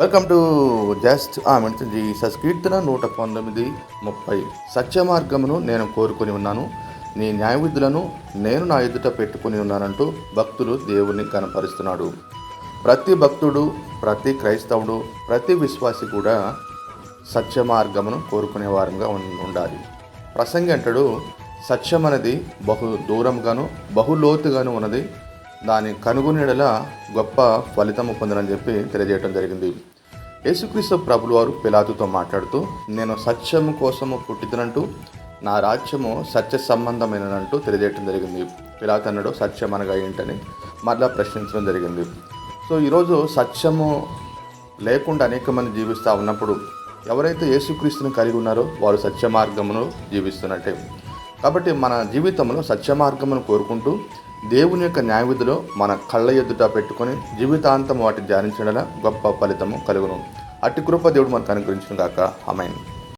Welcome to just ఆమె Jesus కీర్తన నూట పంతొమ్మిది ముప్పై. సత్య మార్గమును నేను కోరుకొని ఉన్నాను. నీ న్యాయవిధులను నేను నా ఎదుట పెట్టుకుని ఉన్నానంటూ భక్తులు దేవుణ్ణి కనపరుస్తున్నాడు. ప్రతి భక్తుడు ప్రతి క్రైస్తవుడు ప్రతి విశ్వాసి కూడా సత్య మార్గమును కోరుకునే వారంగా ఉండాలి. ప్రసంగి అంటాడు సత్యం అనేది బహు దూరంగాను బహు లోతుగాను ఉన్నది దాని కనుగొనేడల గొప్ప ఫలితము పొందనని చెప్పి తెలియజేయడం జరిగింది. యేసుక్రీస్తు ప్రభులు వారు పిలాతుతో మాట్లాడుతూ నేను సత్యము కోసము పుట్టిదనంటూ నా రాజ్యము సత్య సంబంధమైనదంటూ తెలియజేయడం జరిగింది. పిలాతు అన్నాడు సత్యం అనగా ఏంటని మరలా ప్రశ్నించడం జరిగింది. సో ఈరోజు సత్యము లేకుండా అనేక మంది జీవిస్తూ ఉన్నప్పుడు ఎవరైతే యేసుక్రీస్తుని కలిగి ఉన్నారో వారు సత్య మార్గమును జీవిస్తున్నట్టే. కాబట్టి మన జీవితంలో సత్య మార్గమును కోరుకుంటూ దేవుని యొక్క న్యాయవిధిలో మన కళ్ళ ఎదుట పెట్టుకొని జీవితాంతం వాటిని ధ్యానించడం గొప్ప ఫలితము కలుగును. అట్టి కృప దేవుడు మనకు అనుగ్రహించిన కాక అమైన్